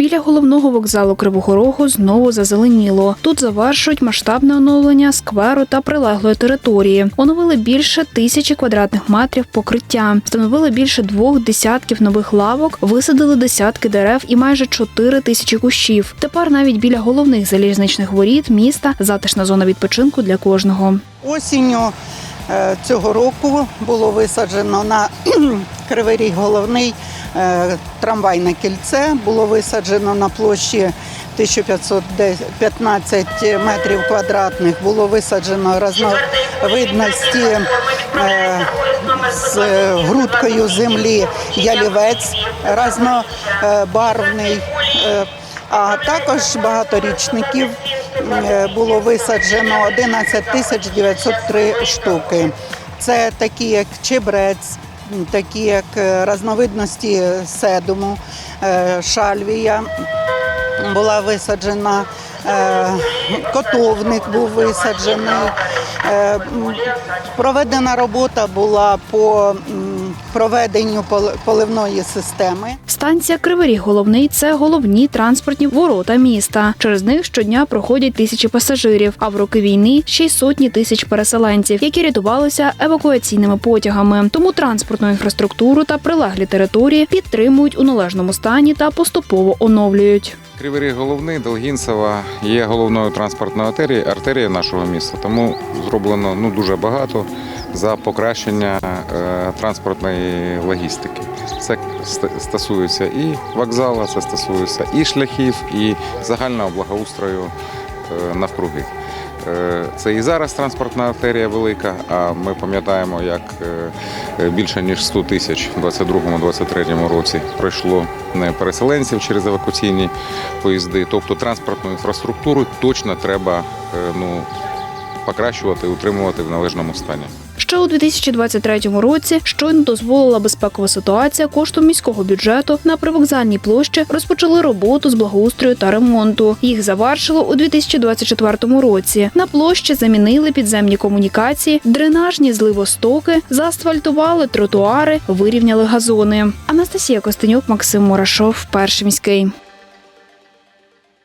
Біля головного вокзалу Кривого Рогу знову зазеленіло. Тут завершують масштабне оновлення скверу та прилеглої території. Оновили більше тисячі квадратних метрів покриття, встановили більше двох десятків нових лавок, висадили десятки дерев і майже чотири тисячі кущів. Тепер навіть біля головних залізничних воріт міста затишна зона відпочинку для кожного. Осінню е, цього року було висаджено на Кривий Ріг головний трамвайне кільце. Було висаджено на площі 1515 метрів квадратних. Було висаджено різновидності е, з грудкою землі ялівець різнобарвний. Е, а також багаторічників е, було висаджено 11 тисяч 903 штуки. Це такі, як чебрець, такі як е, різновидності седуму, е, шальвія була висаджена, е, котовник був висаджений. Проведена робота була по проведенню пол- поливної системи. Станція Кривий головний це головні транспортні ворота міста. Через них щодня проходять тисячі пасажирів. А в роки війни ще й сотні тисяч переселенців, які рятувалися евакуаційними потягами. Тому транспортну інфраструктуру та прилеглі території підтримують у належному стані та поступово оновлюють. Кривий Ріг головний, Долгінцева є головною транспортною артерією, артерією нашого міста, тому зроблено ну, дуже багато за покращення е, транспортної логістики. Це стосується і вокзалу, це стосується і шляхів, і загального благоустрою е, навкруги. Е, Це і зараз транспортна артерія велика, а ми пам'ятаємо, як е, більше ніж 100 тисяч у 2022-2023 році пройшло переселенців через евакуаційні поїзди. Тобто транспортну інфраструктуру точно треба е, ну, покращувати, утримувати в належному стані. Ще у 2023 році щойно дозволила безпекова ситуація коштом міського бюджету на привокзальній площі розпочали роботу з благоустрою та ремонту. Їх завершило у 2024 році. На площі замінили підземні комунікації, дренажні зливостоки, заасфальтували тротуари, вирівняли газони. Анастасія Костенюк, Максим Мурашов, перший міський.